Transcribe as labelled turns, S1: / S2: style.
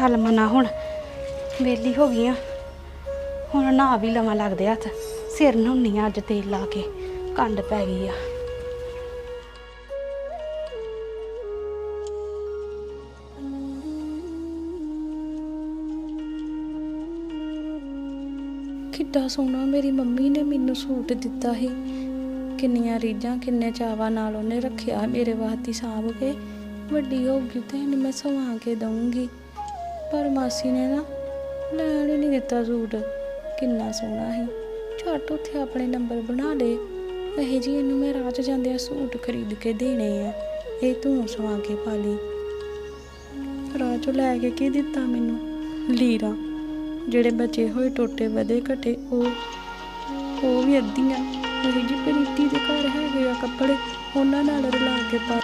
S1: ਚੱਲ ਮਨਾ ਹੁਣ। ਵੇਲੀ ਹੋ ਗਈ ਆ ਹੁਣ ਨਹਾ ਵੀ ਲਵਾਂ ਲੱਗਦੇ ਹੱਥ। ਸਿਰ ਨਹਾਉਣੀ ਆ ਅੱਜ ਤੇਲ ਲਾ ਕੇ। ਕੰਡ ਪੈ ਗਈ ਆ। ਕਿੱਡਾ ਸੋਹਣਾ ਮੇਰੀ ਮੰਮੀ ਨੇ ਮੈਨੂੰ ਸੂਟ ਦਿੱਤਾ ਸੀ। ਕਿੰਨੀਆਂ ਰੀਝਾਂ, ਕਿੰਨੇ ਚਾਵਾਂ ਨਾਲ ਉਹਨੇ ਰੱਖਿਆ ਮੇਰੇ ਵਾਸਤੇ ਸਾਂਭ ਕੇ। ਵੱਡੀ ਹੋ ਗਈ ਤੇ ਇਹਨੂੰ ਮੈਂ ਸਵਾ ਕੇ ਦਊਂਗੀ। ਪਰ ਮਾਸੀ ਨੇ ਨਾ ਲੈਣ ਹੀ ਨਹੀਂ ਦਿੱਤਾ ਸੂਟ। ਕਿੰਨਾ ਸੋਹਣਾ ਸੀ। ਝੱਟ ਉੱਥੇ ਆਪਣੇ ਨੰਬਰ ਬਣਾ ਲਏ ਇਹ ਜੀ ਇਹਨੂੰ ਮੈਂ ਰਾਹ 'ਚ ਜਾਂਦੇ ਆ ਸੂਟ ਖਰੀਦ ਕੇ ਦੇਣੇ ਆ। ਇਹ ਤੂੰ ਸਵਾ ਕੇ ਪਾ ਲਈ। ਰਾਹ 'ਚੋਂ ਲੈ ਕੇ ਕੀ ਦਿੱਤਾ ਮੈਨੂੰ? ਲੀਰਾ। ਜਿਹੜੇ ਬਚੇ ਹੋਏ ਟੋਟੇ ਵਧੇ ਘਟੇ, ਉਹ ਉਹ ਵੀ ਅੱਧੀਆਂ। ਉਹ ਜੀ ਪ੍ਰੀਤੀ ਦੇ ਘਰ ਹੈਗੇ ਆ ਕੱਪੜੇ। ਉਹਨਾਂ ਨਾਲ ਰਲਾ ਕੇ ਪਾ।